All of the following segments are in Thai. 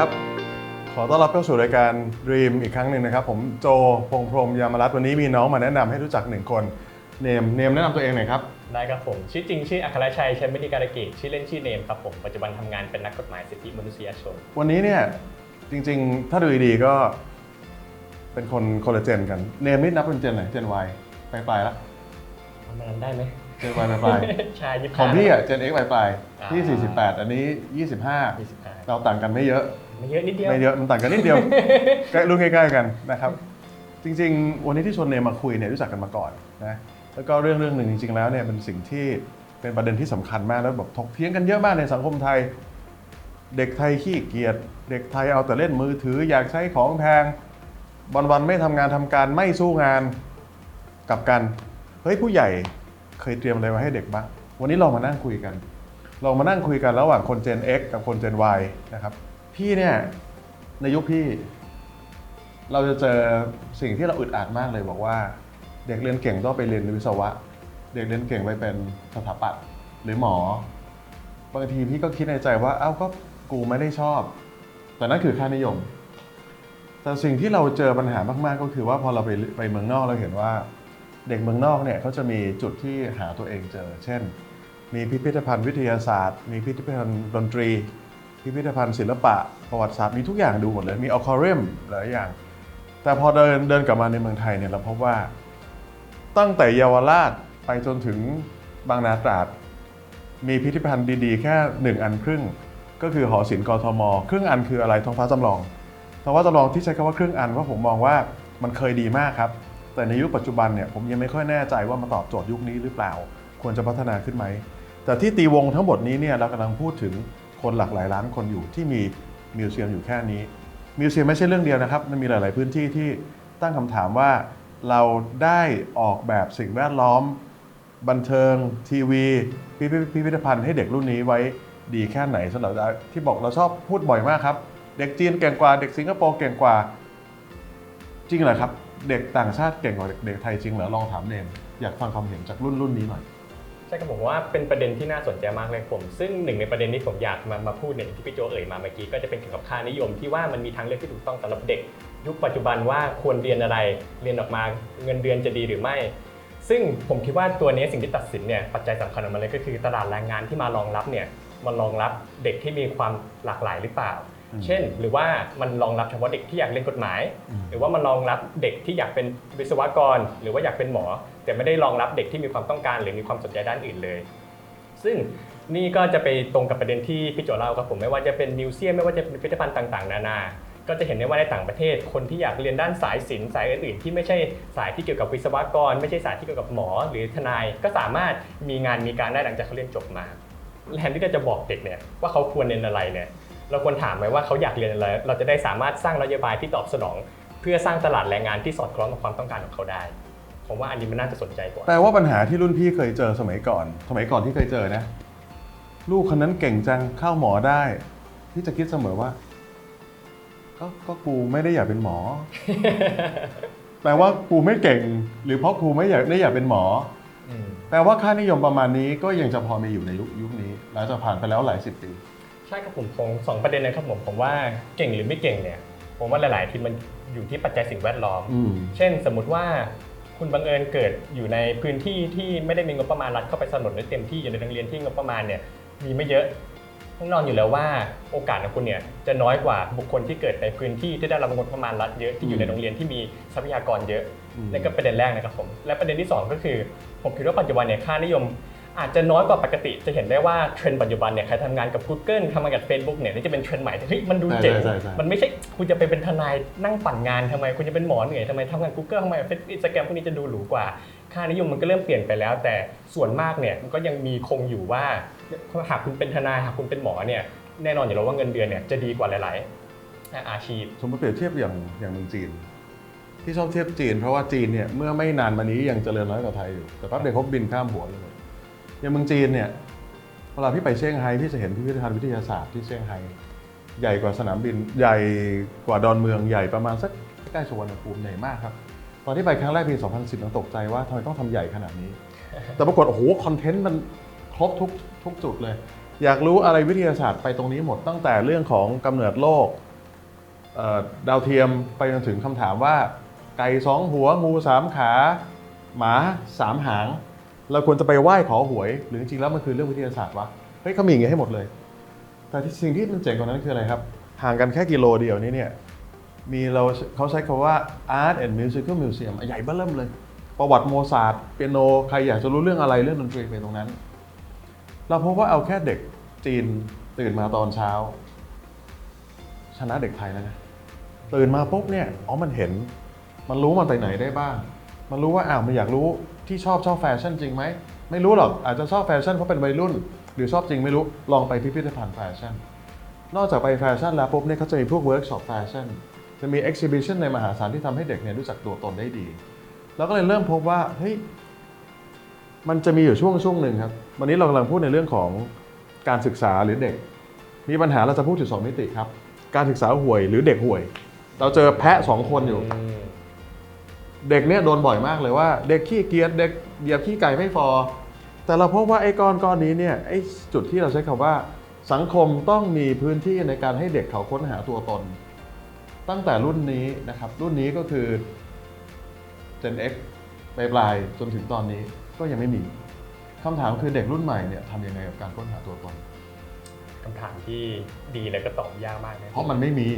ครับ ขอต้อนรับเข้าสู่รายการ Dream อีกครั้งหนึ่งนะครับ ผมโจพงษ์พรหมยามรัตน์วันนี้มีน้องมาแนะนำให้รู้จักหนึ่งคนเนมเนมแนะนำตัวเองหน่อยครับ ได้ครับผมชื่อจริงชื่ออัครชัยชัยมณีการกิจชื่อเล่นชื่อเนมครับผมปัจจุบันทำงานเป็นนักกฎหมายสิทธิมนุษยชน วันนี้เนี่ยจริงๆ ถ้าดูดีๆก็ เป็นคนคนละเจนกัน เนมนี่นับเป็นเจนไหนเจน Y ปลายๆแล้ว ประมาณนั้นได้ไหม เจน Y ปลายชายยี่ๆของพี่อะเจน X ปลายอ่าๆพี่48อันนี้ยี่สิบห้า25เราต่างกันไม่เยอะ ไม่เยอะนิดเดียว ไม่เยอะมันต่างกันนิดเดียว ใกล้รุ่นใกล้ๆกันนะครับ จริงๆ วันนี้ที่ชวนเนมมาคุยเนี่ยรู้จักกันมาก่อนนะแล้วก็เรื่องเรื่องหนึ่งจริงๆแล้วเนี่ยเป็นสิ่งที่เป็นประเด็นที่สำคัญมากแล้วแบบถกเถียงกันเยอะมากในสังคมไทย เด็กไทยขี้เกียจเด็กไทยเอาแต่เล่นมือถือ อยากใช้ของแพงวันๆไม่ทำงานทำการไม่สู้งานกลับกันเฮ้ยผู้ใหญ่ เคยเตรียมอะไรไว้ให้เด็กบ้าง วันนี้เรามานั่งคุยกันเรามานั่งคุยกันระหว่างคน Gen X กับคน Gen Y นะครับ พี่เนี่ยในยุคพี่ เราจะเจอสิ่งที่เราอึดอัดมากเลยบอกว่า เด็กเรียนเก่งต้องไปเรียนวิศวะ เด็กเรียนเก่งไปเป็นสถาปัตย์หรือหมอบางทีพี่ก็คิดในใจว่าเอ้าก็กูไม่ได้ชอบ แต่นั่นคือค่านิยม แต่สิ่งที่เราเจอปัญหามาก ๆ ก็คือว่าพอเราไปไปเมืองนอกเราเห็นว่า เด็กเมืองนอกเนี่ยเขาจะมีจุดที่หาตัวเองเจอ เช่น มีพิพิธภัณฑ์วิทยาศาสตร์ มีพิพิธภัณฑ์ดนตรี พิพิธภัณฑ์ศิลปะ ประวัติศาสตร์มีทุกอย่างดูหมดเลย มีออคอเรียมหลายอย่าง แต่พอเดินเดินกลับมาในเมืองไทยเนี่ยเราพบว่า ตั้งแต่เยาวราชไปจนถึงบางนาตราด มีพิพิธภัณฑ์ดีๆ แค่หนึ่งอันครึ่ง ก็คือหอศิลป์กทม ครึ่งอันคืออะไรท้องฟ้าจำลองท้องฟ้าจำลองที่ใช้คำว่าครึ่งอันเพราะผมมองว่ามันเคยดีมากครับ แต่ในยุคปัจจุบันเนี่ยผมยังไม่ค่อยแน่ใจว่ามันตอบโจทย์ยุคนี้หรือเปล่า ควรจะพัฒนาขึ้นไหม แต่ที่ตีวงทั้งหมดนี้เนี่ยเรากำลังพูดถึงคนหลากหลายล้านคนอยู่ที่มีมิวเซียมอยู่แค่นี้มิวเซียมไม่ใช่เรื่องเดียวนะครับมันมีหลาย ๆพื้นที่ที่ตั้งคำถามว่าเราได้ออกแบบสิ่งแวดล้อม บันเทิง ทีวีพิพิพิพิธภัณฑ์ให้เด็กรุ่นนี้ไว้ดีแค่ไหนสำหรับที่บอกเราชอบพูดบ่อยมากครับ เด็กจีนเก่งกว่า เด็กสิงคโปร์เก่งกว่า จริงเหรอครับ เด็กต่างชาติเก่งกว่าเด็กไทยจริงเหรอลองถามเนมอยากฟังความเห็นจากรุ่นรุ่นนี้หน่อยใช่ครับผมว่าเป็นประเด็นที่น่าสนใจมากเลยผม ซึ่งหนึ่งในประเด็นที่ผมอยากมามาพูดเนี่ยที่พี่โจเอ่ยมาเมื่อกี้ก็จะเป็นเกี่ยวกับค่านิยมที่ว่ามันมีทางเลือกที่ถูกต้องสำหรับเด็ก ยุคปัจจุบันว่าควรเรียนอะไรเรียนออกมาเงินเดือนจะดีหรือไม่ ซึ่งผมคิดว่าตัวนี้สิ่งที่ตัดสินเนี่ยปัจจัยสำคัญออกมาเลยก็คือตลาดแรงงานที่มารองรับเนี่ยมันรองรับเด็กที่มีความหลากหลายหรือเปล่า เช่น หรือว่ามันรองรับเฉพาะเด็กที่อยากเรียนกฎหมายอืมหรือว่ามันรองรับเด็กที่อยากเป็นวิศวกร หรือว่าอยากเป็นหมอ แต่ไม่ได้รองรับเด็กที่มีความต้องการ หรือมีความสนใจด้านอื่นเลย ซึ่งนี่ก็จะไปตรงกับประเด็นที่พี่โจเล่าครับผมไม่ว่าจะเป็นมิวเซียมไม่ว่าจะเป็นพิพิธภัณฑ์ต่างๆ นานา ก็จะเห็นได้ว่าในต่างประเทศ คนที่อยากเรียนด้านสายศิลป์สายอื่นๆ ที่ไม่ใช่สายที่เกี่ยวกับวิศวกร ไม่ใช่สายที่เกี่ยวกับหมอหรือทนาย ก็สามารถมีงานมีการได้หลังจากเขาเรียนจบมาแทนที่เราจะบอกเด็กเนี่ยว่าเขาควรเรียนอะไรเนี่ย เราควรถามไหมว่าเขาอยากเรียนอะไร เราจะได้สามารถสร้างนโยบายที่ตอบสนอง เพื่อสร้างตลาดแรงงานที่สอดคล้องกับความต้องการของเขาได้ผมว่าอันนี้มันน่าจะสนใจกว่าแปลว่าปัญหาที่รุ่นพี่เคยเจอสมัยก่อน สมัยก่อนที่เคยเจอนะ ลูกคนนั้นเก่งจังเข้าหมอได้พี่จะคิดเสมอว่า ก็ก็กูไม่ได้อยากเป็นหมอ แปลว่ากูไม่เก่ง หรือเพราะกูไม่อยากได้อยากเป็นหมออืมแปลว่าค่านิยมประมาณนี้ก็ยังจะพอมีอยู่ในยุคยุคนี้หลังจากผ่านไปแล้วหลายสิบปี ใช่ครับผมคงสองประเด็นนะครับผมผมว่าเก่งหรือไม่เก่งเนี่ย ผมว่าหลาย ๆ ทีมันอยู่ที่ปัจจัยสิ่งแวดล้อม อืม เช่นสมมุติว่าคุณบังเอิญเกิดอยู่ในพื้นที่ที่ไม่ได้มีงบประมาณรัฐเข้าไปสนับสนุนได้เต็มที่อยู่ในโรงเรียนที่งบประมาณเนี่ยมีไม่เยอะแน่นอนอยู่แล้วว่าโอกาสของคุณเนี่ยจะน้อยกว่าบุคคลที่เกิดในพื้นที่ที่ได้รับงบประมาณรัฐเยอะที่อยู่ในโรงเรียนที่มีทรัพยากรเยอะ อืม นั่นก็ประเด็นแรกนะครับผมและประเด็นที่2ก็คือผมคิดว่าปัจจุบันเนี่ยค่านิยม อาจจะน้อยกว่าปกติ จะเห็นได้ว่าเทรนด์ปัจจุบันเนี่ยใครทำงานกับ Google ทำงานกับ Facebook เนี่ยนี่จะเป็นเทรนด์ใหม่ที่เฮ้ยมันดูเจ๋ง ใช่ใช่ใช่ มันไม่ใช่คุณจะไปเป็นทนายนั่งปั่นงานทำไม คุณจะเป็นหมอเหนื่อยทำไมทำงาน Google ทำไมเฟซอินสตาแกรมพวกนี้จะดูหรูกว่า ค่านิยมมันก็เริ่มเปลี่ยนไปแล้ว แต่ส่วนมากเนี่ยมันก็ยังมีคงอยู่ว่าหากคุณเป็นทนายหากคุณเป็นหมอเนี่ยแน่นอนอยู่แล้วว่าเงินเดือนเนี่ยจะดีกว่าหลายๆ อาชีพ สมมติเปรียบเทียบอย่างอย่างเมืองจีน ที่ชอบเทียบจีน เพราะว่าจีนเนี่ยเมื่อไม่นานมานี้ยังเจริญน้อยกว่าไทยอยู่แต่แป๊บเดียวเขาบินข้ามหัวเลย อย่างเมืองจีนเนี่ยเวลาพี่ไปเซี่ยงไฮ้พี่จะเห็นพิพิธภัณฑ์วิทยาศาสตร์ที่เซี่ยงไฮ้ใหญ่กว่าสนามบินใหญ่กว่าดอนเมืองใหญ่ประมาณสักใกล้สุวรรณภูมิใหญ่มากครับตอนที่ไปครั้งแรกปี 2010เราตกใจว่าทำไมต้องทำใหญ่ขนาดนี้ แต่ปรากฏโอ้โหคอนเทนต์มันครบทุกทุกจุดเลย อยากรู้อะไรวิทยาศาสตร์ไปตรงนี้หมดตั้งแต่เรื่องของกำเนิดโลกดาวเทียมไปจนถึงคำถามว่า ไก่สองหัวงูสามขา หมาสามหาง เราควรจะไปไหว้ขอหวย หรือจริงๆแล้วมันคือเรื่องวิทยาศาสตร์วะเฮ้ยเขามีอย่างเงี้ยให้หมดเลย แต่ที่สิ่งที่มันเจ๋งกว่านั้นคืออะไรครับ ห่างกันแค่กิโลเดียวนี้เนี่ยมีเราเขาใช้คำว่า Art and Musical Museum ใหญ่เบ้อเริ่มเลย ประวัติโมซาร์ทเปียโน ใครอยากจะรู้เรื่องอะไรเรื่องดนตรีไปตรงนั้น เราพบว่าเอาแค่เด็กจีนตื่นมาตอนเช้า ชนะเด็กไทยแล้วนะตื่นมาปุ๊บเนี่ยอ๋อมันเห็น มันรู้มันไปไหนได้บ้าง มันรู้ว่าอ้าวมันอยากรู้ที่ชอบชอบแฟชั่นจริงไหมไม่รู้หรอกอาจจะชอบแฟชั่นเพราะเป็นวัยรุ่น หรือชอบจริงไม่รู้ลองไปพิพิธภัณฑ์แฟชั่น นอกจากไปแฟชั่นแล้วปุ๊บเนี่ยเขาจะมีพวกเวิร์กช็อปแฟชั่นจะมีเอ็กซิบิชันในมหาศาลที่ทำให้เด็กเนี่ยรู้จักตัวตนได้ดีเราก็เลยเริ่มพบว่าเฮ้ยมันจะมีอยู่ช่วงช่วงหนึ่งครับ วันนี้เรากำลังพูดในเรื่องของการศึกษาหรือเด็ก มีปัญหาเราจะพูดถึงสองมิติครับ การศึกษาห่วยหรือเด็กห่วย เราเจอแพะสองคนอยู่ เด็กเนี่ยโดนบ่อยมากเลยว่า เด็กขี้เกียจเด็กเหยียบขี้ไก่ไม่ฟอ แต่เราพบว่าไอ้ก้อนก้อนนี้เนี่ยไอ้จุดที่เราใช้คำว่า สังคมต้องมีพื้นที่ในการให้เด็กเขาค้นหาตัวตน ตั้งแต่รุ่นนี้นะครับ รุ่นนี้ก็คือ Gen X ปลายปลายๆจนถึงตอนนี้ก็ยังไม่มีคำถามคือเด็กรุ่นใหม่เนี่ยทำยังไงกับการค้นหาตัวตน คำถามที่ดีและก็ตอบยากมากนะเพราะมันไม่มี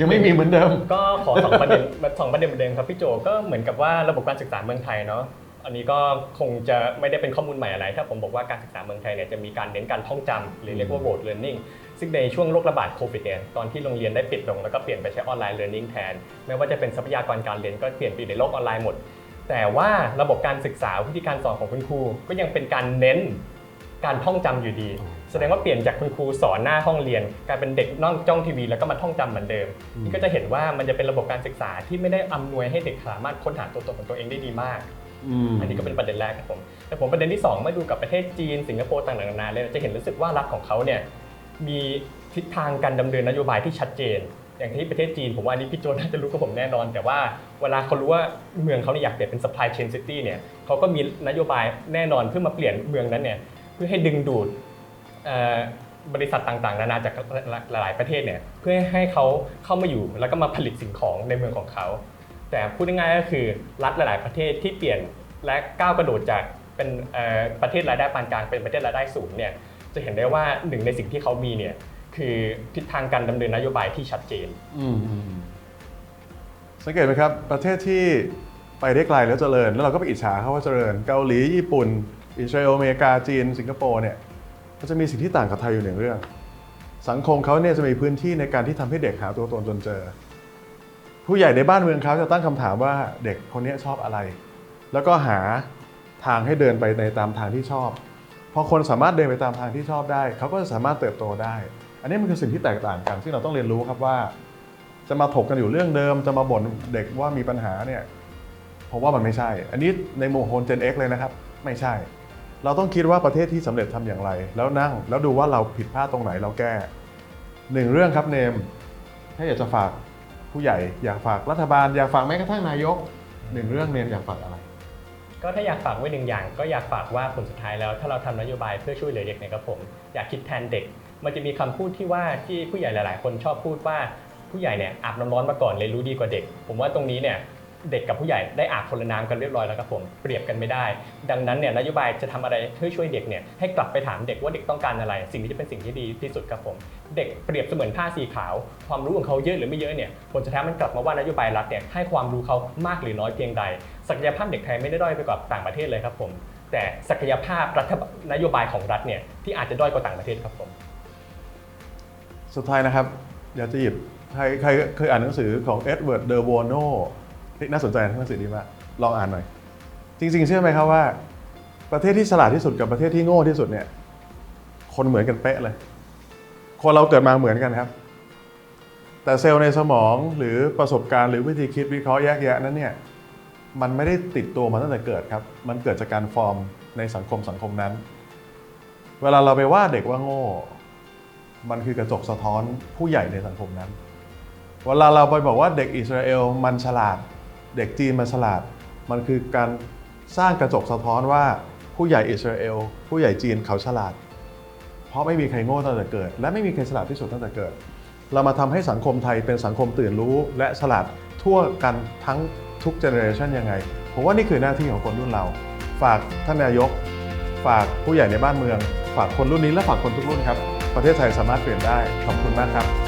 ยังไม่มีเหมือนเดิม ก็ขอสองประเด็นสองประเด็นเหมือนเดิมครับพี่โจก็เหมือนกับว่าระบบการศึกษาเมืองไทยเนาะอันนี้ก็คงจะไม่ได้เป็นข้อมูลใหม่อะไร ถ้าผมบอกว่าการศึกษาเมืองไทยเนี่ยจะมีการเน้นการท่องจำหรือเรียกว่า rote learning ซึ่งในช่วงโรคระบาดโควิดเนี่ยตอนที่โรงเรียนได้ปิดลงแล้วก็เปลี่ยนไปใช้ออนไลน์ learning แทนไม่ว่าจะเป็นทรัพยากรการเรียนก็เปลี่ยนไปอยู่ในโลกออนไลน์หมด แต่ว่าระบบการศึกษาวิธีการสอนของคุณครู ก็ยังเป็นการเน้นการท่องจำอยู่ดี แสดงว่าเปลี่ยนจากคุณครูสอนหน้าห้องเรียนกลายเป็นเด็กนั่งจ้องทีวีแล้วก็มาท่องจำเหมือนเดิมอืมนี่ก็จะเห็นว่ามันจะเป็นระบบการศึกษาที่ไม่ได้อำนวยให้เด็กสามารถค้นหาตัวตนของตัวเองได้ดีมากมอันนี้ก็เป็นประเด็นแรกครับผมแต่ผมประเด็นที่2เมื่อดูกับประเทศจีนสิงคโปร์ต่างๆนานาเลยจะเห็นรู้สึกว่ารัฐของเขาเนี่ยมีทิศทางการดำเนินนโยบายที่ชัดเจน อย่างที่ประเทศจีนผมว่าอันนี้พี่โจน่าจะรู้กับผมแน่นอน แต่ว่าเวลาเขารู้ว่าเมืองเขาเนี่ยอยากเปลี่ยนเป็น supply chain city เนี่ยเขาก็มีนโยบายแน่นอนเพื่อมาเปลี่ยนเมืองนั้นเนี่ยเพื่อให้ดึงดูดเอ่อ บริษัทต่างๆ นานาจากหลายๆประเทศเนี่ยเพื่อให้เขาเข้ามาอยู่แล้วก็มาผลิตสิ่งของในเมืองของเขา แต่พูดง่ายๆก็คือรัฐหลาย ๆ ประเทศที่เปลี่ยนและก้าวกระโดดจากเป็นประเทศรายได้ปานกลางเป็นประเทศรายได้สูงเนี่ยจะเห็นได้ว่าหนึ่งในสิ่งที่เขามีเนี่ยคือทิศทางการดำเนินนโยบายที่ชัดเจนสังเกตไหมครับประเทศที่ไปได้ไกลแล้วเจริญ แล้วเราก็ไปอิจฉาเขาว่าเจริญ เกาหลีญี่ปุ่น อิสราเอลอเมริกาจีน สิงคโปร์เนี่ย มันจะมีสิ่งที่ต่างกับไทยอยู่หนึ่งเรื่อง สังคมเขาเนี่ยจะมีพื้นที่ในการที่ทำให้เด็กหาตัวตนจนเจอ ผู้ใหญ่ในบ้านเมืองเขาจะตั้งคำถามว่าเด็กคนนี้ชอบอะไร แล้วก็หาทางให้เดินไปในตามทางที่ชอบ พอคนสามารถเดินไปตามทางที่ชอบได้ เขาก็จะสามารถเติบโตได้ อันนี้มันคือสิ่งที่แตกต่างกันที่เราต้องเรียนรู้ครับว่า จะมาถกกันอยู่เรื่องเดิม จะมาบ่นเด็กว่ามีปัญหาเนี่ยผมว่ามันไม่ใช่ อันนี้ในมุมของ Gen X เลยนะครับ ไม่ใช่ เราต้องคิดว่าประเทศที่สำเร็จทำอย่างไร แล้วนั่งแล้วดูว่าเราผิดพลาดตรงไหนเราแก้หนึ่งเรื่องครับเนมถ้าอยากจะฝากผู้ใหญ่อยากฝากรัฐบาลอยากฝากแม้กระทั่งนายกหนึ่งเรื่องเนมอยากฝากอะไร ก็ถ้าอยากฝากไว้หนึ่งอย่าง ก็อยากฝากว่าผลสุดท้ายแล้ว ถ้าเราทำนโยบายเพื่อช่วยเหลือเด็กเนี่ยครับผมอยากคิดแทนเด็ก มันจะมีคำพูดที่ว่าที่ผู้ใหญ่หลาย ๆ คนชอบพูดว่าผู้ใหญ่เนี่ยอาบน้ำร้อนมาก่อนเลยรู้ดีกว่าเด็ก ผมว่าตรงนี้เนี่ย เด็กกับผู้ใหญ่ได้อาบคนละน้ำกันเรียบร้อยแล้วครับผมเปรียบกันไม่ได้ ดังนั้นเนี่ยนโยบายจะทำอะไรเพื่อช่วยเด็กเนี่ยให้กลับไปถามเด็กว่าเด็กต้องการอะไร สิ่งนี้จะเป็นสิ่งที่ดีที่สุดครับผมเด็กเปรียบเสมือนผ้าสีขาว ความรู้ของเขาเยอะหรือไม่เยอะเนี่ยผลสุดท้ายมันกลับมาว่านโยบายรัฐเนี่ยให้ความรู้เขามากหรือน้อยเพียงใด ศักยภาพเด็กไทยไม่ได้ด้อยไปกว่าต่างประเทศเลยครับผมแต่ศักยภาพรัฐนโยบายของรัฐเนี่ยที่อาจจะด้อยกว่าต่างประเทศครับผมสุดท้ายนะครับอยากจะหยิบใครใครเคยอ่านหนังสือของเอ็ดเวิร์ดเดอร์โบโน น่าสนใจหนังสือดีมากลองอ่านหน่อย จริง ๆ เชื่อไหมครับว่า ประเทศที่ฉลาดที่สุดกับประเทศที่โง่ที่สุดเนี่ยคนเหมือนกันเป๊ะเลย คนเราเกิดมาเหมือนกันครับ แต่เซลล์ในสมองหรือประสบการณ์หรือวิธีคิดวิเคราะห์แยกแยะนั้นเนี่ยมันไม่ได้ติดตัวมาตั้งแต่เกิดครับ มันเกิดจากการฟอร์มในสังคมสังคมนั้น เวลาเราไปว่าเด็กว่าโง่ มันคือกระจกสะท้อนผู้ใหญ่ในสังคมนั้น เวลาเราไปบอกว่าเด็กอิสราเอลมันฉลาด เด็กจีนมันฉลาด มันคือการสร้างกระจกสะท้อนว่าผู้ใหญ่อิสราเอล ผู้ใหญ่จีนเขาฉลาด เพราะไม่มีใครโง่ตั้งแต่เกิด และไม่มีใครฉลาดที่สุดตั้งแต่เกิด เรามาทำให้สังคมไทยเป็นสังคมตื่นรู้ และฉลาดทั่วกันทั้งทุกเจเนอเรชันยังไงผมว่านี่คือหน้าที่ของคนรุ่นเรา ฝากท่านนายก ฝากผู้ใหญ่ในบ้านเมือง ฝากคนรุ่นนี้และฝากคนทุกรุ่นครับ ประเทศไทยสามารถเปลี่ยนได้ ขอบคุณมากครับ